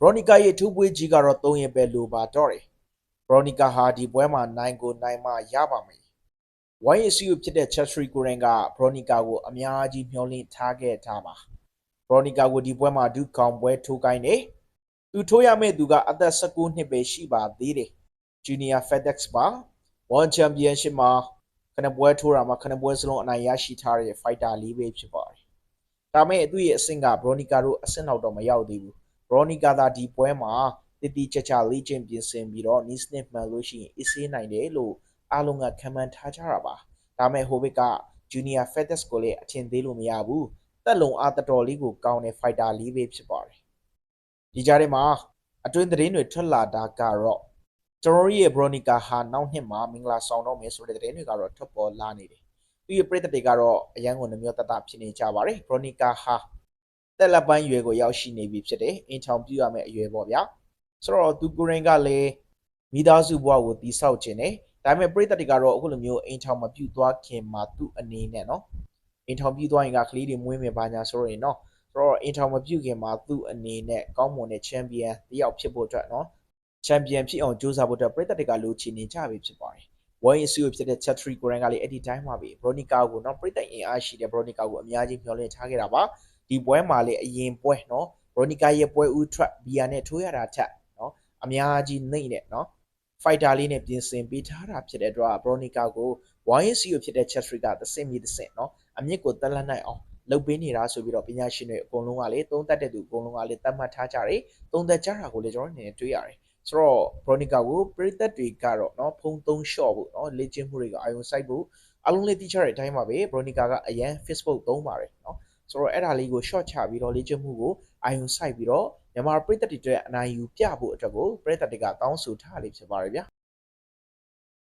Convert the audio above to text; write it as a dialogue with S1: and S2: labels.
S1: ဘရိုနီကာရဲ့ထူးပွေးကြီးကတော့၃ရက်ပဲလိုပါတော့တယ်ဘရိုနီကာဟာဒီပွဲမှာနိုင်ကိုနိုင်မှရပါမယ်ဝိုင်းရစီကိုဖြစ်တဲ့ Chelsea ကိုရင်ကဘရိုနီကာကိုအများကြီးမျှော်လင့်ထားခဲ့ထားပါဘရိုနီကာကိုဒီပွဲမှာဒုကောင်ပွဲထိုးကိုင်းတယ်သူထိုးရမယ့်သူကအသက်19နှစ်ပဲရှိပါသေးတယ် Junior FedEx ပါ World Championship မှာခဏပွဲထိုးတာမှာခဏပွဲစလုံးအနိုင်ရရှိထားတဲ့ fighter လေးပဲဖြစ်ပါတယ်ဒါမဲ့သူ့ရဲ့အဆင့်ကဘရိုနီကာတို့အဆင့်တော့တော့မရောက်သေးဘူးဘ ရော်နီကာသာဒီပွဲမှာတည်တည်ချာချာလေ့ကျင့်ပြင်ဆင်ပြီးတော့ knee snip မှန်လို့ရှိရင်အစ်စေးနိုင်တယ်လို့အားလုံးကခံမှန်းထားကြတာပါဒါမဲ့ဟိုဘစ်က junior fedex ကိုလည်းအထင်သေးလို့မရဘူးတက်လုံအားတော်တော်လေးကိုကောင်းတဲ့ fighter လေးပဲဖြစ်ပါတယ်ဒီကြားထဲမှာအတွင်းသတင်းတွေထွက်လာတာကတော့ကျွန်တော်ရဲ့ Bronica ဟာနောက်နှစ်မှာမင်္ဂလာဆောင်တော့မယ်ဆိုတဲ့သတင်းတွေကတော့ထွက်ပေါ်လာနေတယ်သူရဲ့ပြည်သက်တွေကတော့အရန်ကိုနှမျောတတဖြစ်နေကြပါတယ် Bronica ဟာ တက်လက်ပိုင်းရွယ်ကိုရောက်ရှိနေပြီဖြစ်တယ်အင်ချောင်ပြရမယ့်အရွယ်ပေါ့ဗျာဆိုတော့သူကိုရင်ကလည်းမိသားစုဘဝကိုတိဆောက်ခြင်းတယ်ဒါပေမဲ့ပြည်သက်တွေကတော့အခုလိုမျိုးအင်ချောင်မပြူသွားခင်မှာသူ့အနေနဲ့နော်အင်ချောင်ပြသွားရင်ကကလေးတွေမွေးမယ်ပါညာဆိုရင်နော်ဆိုတော့အင်ချောင်မပြူခင်မှာသူ့အနေနဲ့ကောင်းမွန်တဲ့ချန်ပီယံတယောက်ဖြစ်ဖို့အတွက်နော်ချန်ပီယံဖြစ်အောင်ကြိုးစားဖို့အတွက်ပြည်သက်တွေကလိုချင်နေကြပြီဖြစ်ပါတယ်ဝိုင်းအစီကိုဖြစ်တဲ့ Chatri ကိုရင်ကလည်းအဲ့ဒီတိုင်းမှာပဲ Bronica ကိုနော်ပြည်သက်အင်အားရှိတဲ့ Bronica ကိုအများကြီးမျှော်လင့်ထားခဲ့တာပါ ဒီပွဲမှာလေအရင်ပွဲနော်ရိုနီကာရဲ့ပွဲဦးထွက်ဘီယာနဲ့ထိုးရတာထက်နော်အများကြီးနှိမ့်နဲ့နော်ဖိုက်တာလေးနဲ့ပြင်ဆင်ပေးထားတာဖြစ်တဲ့အတွက်ဘရိုနီကာကို YNC ကိုဖြစ်တဲ့ Chelsea ကသစင်မီသစင်နော်အမြင့်ကိုတက်လက်နိုင်အောင်လုပ်ပေးနေတာဆိုပြီးတော့ပညာရှင်တွေအကုန်လုံးကလေသုံးသက်တဲ့သူအကုန်လုံးကလေသတ်မှတ်ထားကြတယ်သုံးသက်ကြတာကိုလေကျွန်တော်နေနဲ့တွေးရတယ်ဆိုတော့ဘရိုနီကာကိုပရိသတ်တွေကတော့နော်ဖုံသုံး short ဖို့နော်လေ့ကျင့်မှုတွေကအာရုံစိုက်ဖို့အလုံးလေးတီချရတဲ့အတိုင်းပါပဲဘရိုနီကာကအရန် Facebook သုံးပါတယ်နော် ဆိုတော့အဲ့ဒါလေးကို short ချပြီးတော့လေ့ကျင့်မှုကိုအာယုံစိုက်ပြီးတော့မြန်မာပြည်သက်တွေအတွက်အနိုင်ယူပြဖို့အတွက်ကိုပြည်သက်တွေကတောင်းဆိုထားလေးဖြစ်ပါတယ်ဗျာ